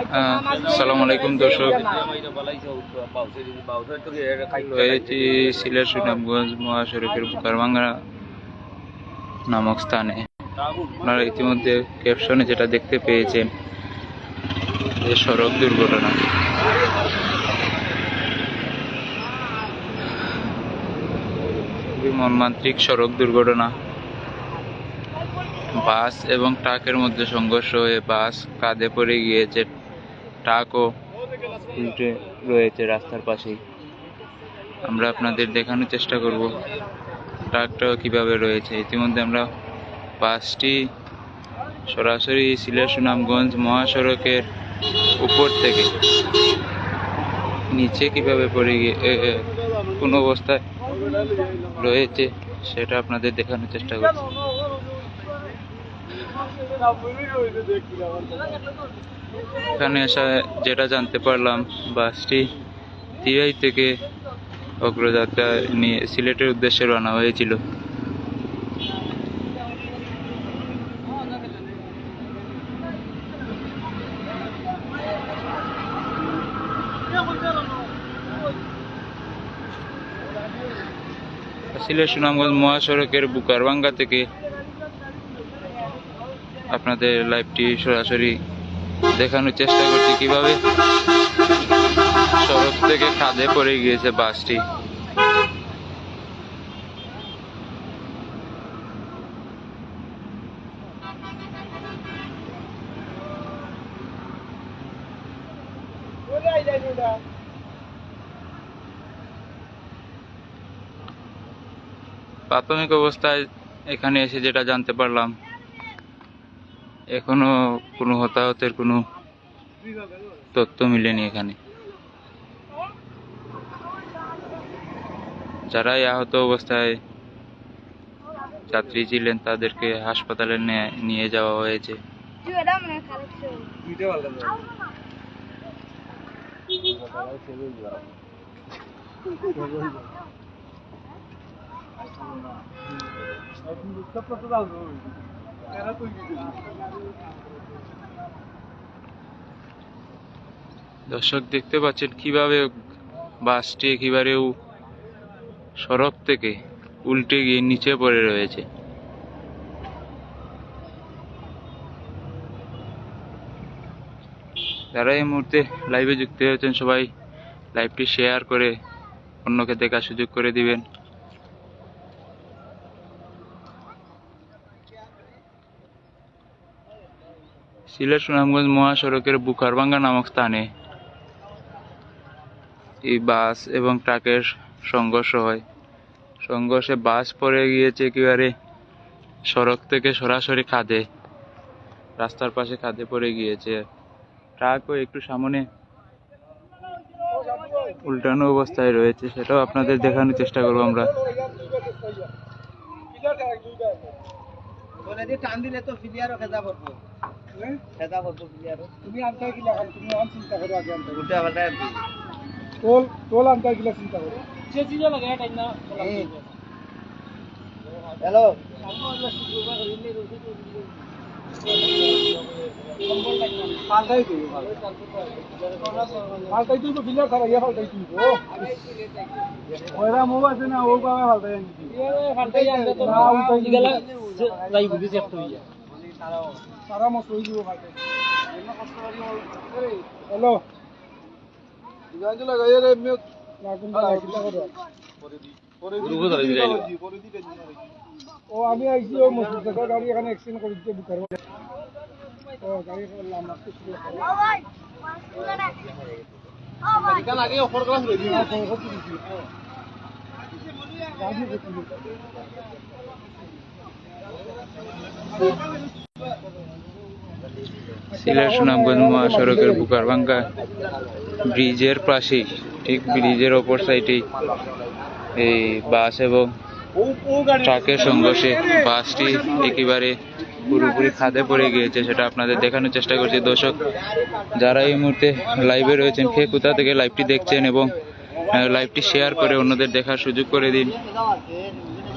আসসালামু আলাইকুম দর্শক। রয়েছি সিলেট সুনামগঞ্জ মহাসড়কের বুকারভাঙ্গা নামক স্থানে। আপনারা ইতিমধ্যে ক্যাপশনে যেটা দেখতে পেয়েছেন, যে সড়ক দুর্ঘটনা। মর্মান্তিক সড়ক দুর্ঘটনা। বাস এবং ট্রাকের মধ্যে সংঘর্ষ হয়ে বাস কাঁধে পড়ে গিয়েছে ট্রাকও উল্টে রয়েছে রাস্তার পাশেই। আমরা আপনাদের দেখানোর চেষ্টা করব ট্রাকটাও কীভাবে রয়েছে। ইতিমধ্যে আমরা বাসটি সরাসরি সিলেট সুনামগঞ্জ মহাসড়কের উপর থেকে নিচে কীভাবে পড়ে গিয়ে কোন অবস্থায় রয়েছে সেটা আপনাদের দেখানোর চেষ্টা করছি। এখানে এসে যেটা জানতে পারলাম, বাসটি তিরাই থেকে অগ্রযাত্রা নিয়ে সিলেটের উদ্দেশ্যে রওনা হয়েছিল। সিলেট সুনামগঞ্জ মহাসড়কের বুকারবাঙ্গা থেকে আপনাদের লাইভটি সরাসরি দেখানোর চেষ্টা করছি কীভাবে সড়ক থেকে খাদে পড়ে গিয়েছে বাসটি। প্রাথমিক অবস্থায় এখানে এসে যেটা জানতে পারলাম এখনও কোনো হতাহতের কোনো তথ্য মিলেনি এখানে। যারা এই আহত অবস্থায় যাত্রী ছিলেন, তাদেরকে হাসপাতালে নিয়ে যাওয়া হয়েছে। দর্শক দেখতে পাচ্ছেন কীভাবে বাসটি একেবারেও সড়ক থেকে উল্টে গিয়ে নিচে পড়ে রয়েছে। যারা এই মুহূর্তে লাইভে যুক্ত হয়েছেন সবাই লাইভটি শেয়ার করে অন্যকে দেখার সুযোগ করে দিবেন। সিলেট সুনামগঞ্জ মহাসড়কের বুকারবাঙ্গা নামক স্থানে এই বাস এবং ট্রাকের সংঘর্ষ হয়। সংঘর্ষে বাস পড়ে গিয়েছে একেবারে সড়ক থেকে সরাসরি খাদে, রাস্তার পাশে খাদে পড়ে গিয়েছে। ট্রাকও একটু সামনে উল্টানো অবস্থায় রয়েছে, সেটাও আপনাদের দেখানোর চেষ্টা করব আমরা। টান দিলে তো ফিলিয়ারও তুমি আনতে গিলা তুমি আন চিন্তা করো আগে আনতে উল্টা পাল্টা টোল টোল আনতে গিলা চিন্তা করো। হ্যালো? পাল্টাই দিও পাল্টাই তো বিলা খারাপ ইয়া পাল্টাই দিও ওরা মো আছে না ও কামে পাল্টাই আনছি পাল্টাই আনতে তো না যাই বুঝি চেক তো ইয়া। সারা দিব হ্যালো। ও আমি আইছি ও মসজিদ গাড়ি এখানে এক্সচেঞ্জ করে দিতে বুক করব ও গাড়ি করলাম আগে অফার সিলেট সুনামগঞ্জ মহাসড়কের বুকারভাঙ্গা ব্রিজের পাশেই, ঠিক ব্রিজের ওপর সাইডেই এই বাস এবং ট্রাকের সংঘর্ষে বাসটি একেবারে পুরোপুরি খাদে পড়ে গিয়েছে, সেটা আপনাদের দেখানোর চেষ্টা করছি। দর্শক, যারা এই মুহূর্তে লাইভে রয়েছেন, কে কোথা থেকে লাইভটি দেখছেন এবং লাইভটি শেয়ার করে অন্যদের দেখার সুযোগ করে দিন।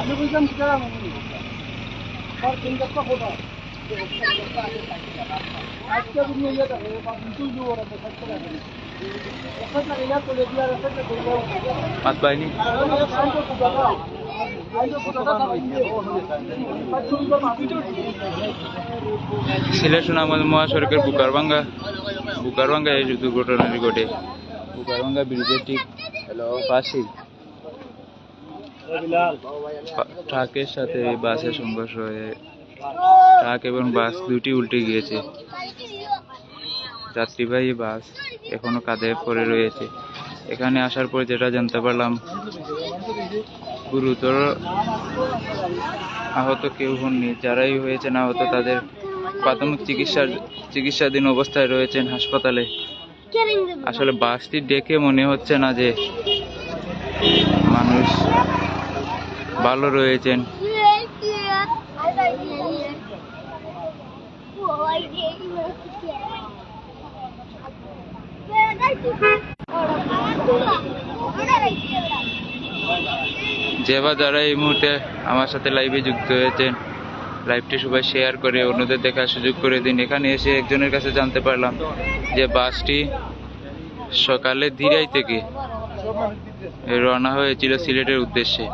আমি বুঝলাম কি করা মানে আর তিন চারটা ফটো আজকে তুমি ইয়ে দেখো বা বিলকুল দিব ওরা তো সব করে দেবে একটা লাগে না তো লেবিয়া রাখতে তো করব মাত পাইনি আইতো ফুটাটা আইতো ফুটাটা সিলেট সুনামগঞ্জ মহাসড়কের বুকারবাঙ্গা বুকারবাঙ্গা এই দুর্ঘটনাটি ঘটে বুকারবাঙ্গা ব্রিজের ঠিক পাশেই। ট্রাকের সাথে বাসের সংঘর্ষ হয়ে ট্রাক এবং বাস দুটি উল্টে গিয়েছে। যাত্রীবাহী বাস এখনও কাঁধে পড়ে রয়েছে। এখানে আসার পর যেটা জানতে পারলাম, গুরুতর আহত কেউ হননি। যারাই হয়েছেন আহত তাদের প্রাথমিক চিকিৎসার চিকিৎসাধীন অবস্থায় রয়েছেন হাসপাতালে। আসলে বাসটি দেখে মনে হচ্ছে না যে মানুষ ভালো রয়েছেন। যে বা যারা এই মুহূর্তে আমার সাথে লাইভে যুক্ত হয়েছেন লাইভটি সবাই শেয়ার করে, অন্যদের দেখার সুযোগ করে দিন। এখানে এসে একজনের কাছে জানতে পারলাম যে বাসটি সকালে ধীরাই থেকে রওনা হয়েছিল সিলেটের উদ্দেশ্যে।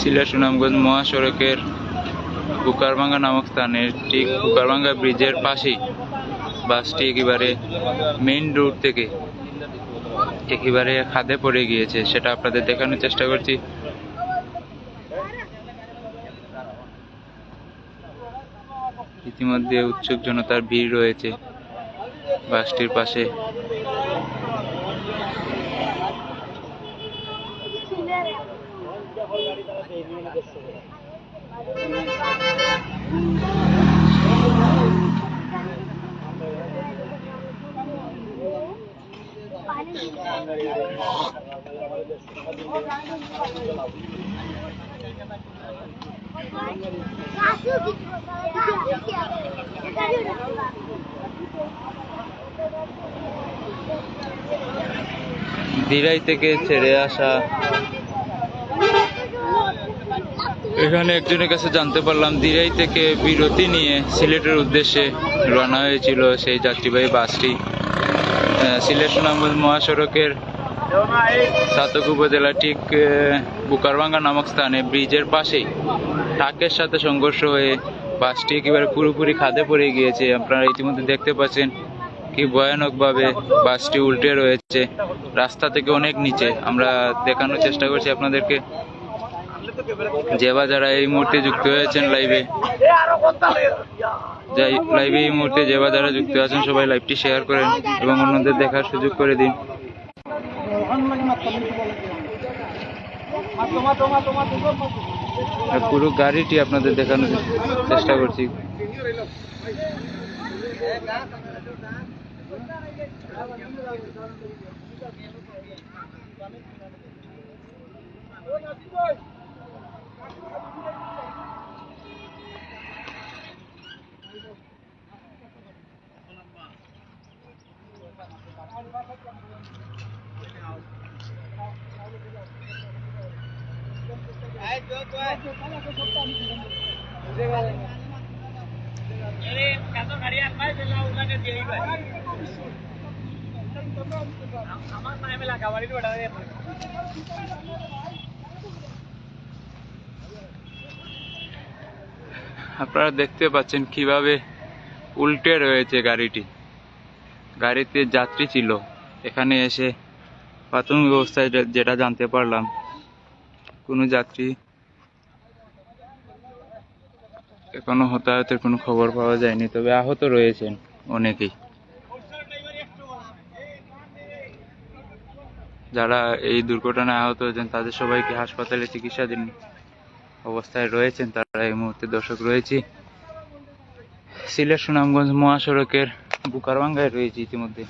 সিলেট সুনামগঞ্জ মহাসড়কের বুকারভাঙ্গা নামক স্থানের ঠিক বুকারভাঙ্গা ব্রিজের পাশেই বাসটি একেবারে মেইন রোড থেকে একেবারে খাদে পড়ে গিয়েছে, সেটা আপনাদের দেখানোর চেষ্টা করছি। ইতিমধ্যে উৎসুক জনতার ভিড় রয়েছে বাসটির পাশে। দিরাই থেকে ছেড়ে আসা। এখানে একজনের কাছে জানতে পারলাম, দিরাই থেকে বিরতি নিয়ে সিলেটের উদ্দেশ্যে রওনা হয়েছিল সেই যাত্রীবাহী বাসটি। সিলেট সুনামগঞ্জ মহাসড়কের সাতক উপজেলা ঠিক আহ, বুকারভাঙ্গা নামক স্থানে ব্রিজের পাশেই ট্রাকের সাথে সংঘর্ষ হয়ে বাসটি একেবারে পুরোপুরি খাদে পড়ে গিয়েছে। আপনারা ইতিমধ্যে দেখতে পাচ্ছেন কি ভয়ানকভাবে বাসটি উল্টে রয়েছে। রাস্তা থেকে অনেক নিচে। আমরা দেখানোর চেষ্টা করছি আপনাদেরকে। যে বা যারা এই মুহূর্তে যুক্ত হয়েছেন লাইভে যাই লাইভে এই মুহূর্তে যে বা যারা যুক্ত আছেন, সবাই লাইভটি শেয়ার করেন এবং অন্যদের দেখার সুযোগ করে দিন। পুরো গাড়িটি আপনাদের দেখানোর চেষ্টা করছি। আপনারা দেখতে পাচ্ছেন কীভাবে উল্টে রয়েছে গাড়িটি। গাড়িতে যাত্রী ছিল। এখানে এসে প্রাথমিক অবস্থায় যেটা জানতে পারলাম কোনো যাত্রী এখনও হতাহতের কোনো খবর পাওয়া যায়নি তবে আহত রয়েছেন। অনেকেই। যারা এই দুর্ঘটনায় আহত হয়েছেন, তাদের সবাইকে হাসপাতালে চিকিৎসাধীন অবস্থায় রয়েছেন। তারা এই মুহূর্তে দর্শক রয়েছি। সিলেট সুনামগঞ্জ মহাসড়কের বুকারবাঙ্গায় রয়েছে ইতিমধ্যে।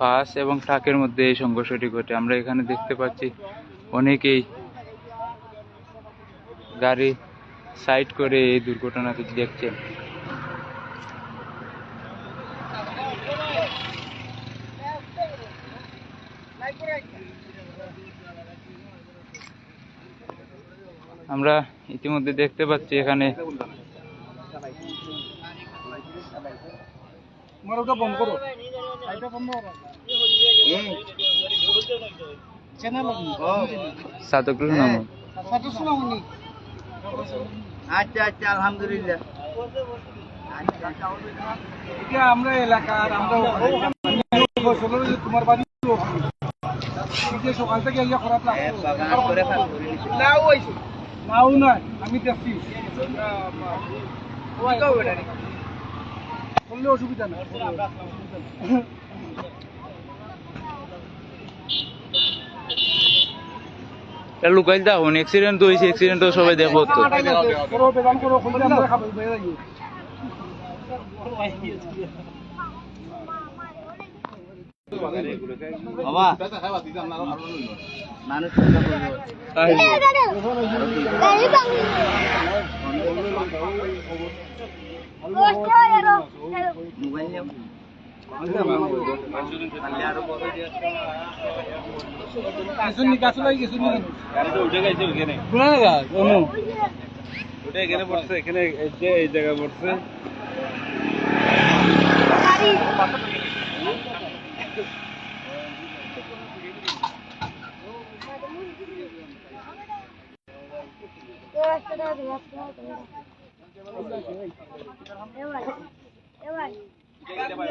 বাস এবং ট্রাকের মধ্যে এই সংঘর্ষটি ঘটে। আমরা এখানে দেখতে পাচ্ছি অনেকেই গাড়ি সাইড করে এই দুর্ঘটনাটি দেখছেন। আমরা ইতিমধ্যে দেখতে পাচ্ছি এখানে সাতকুল নাম আচ্ছা আচ্ছা আলহামদুলিল্লাহ। এটা আমরা এলাকার আমরা তোমার বাড়ি সকাল থেকে ইয়ে খারাপ লাগছে। নিছে। নাও নাই আমি দেখছি। করলে অসুবিধা নাই লুকাই দাও অ্যাক্সিডেন্ট তো হয়েছে অ্যাক্সিডেন্ট তো সবাই দেখব তো মোবাইল এখানে পড়ছে এখানে এই জায়গা পড়ছে। ভাই ভাই Like,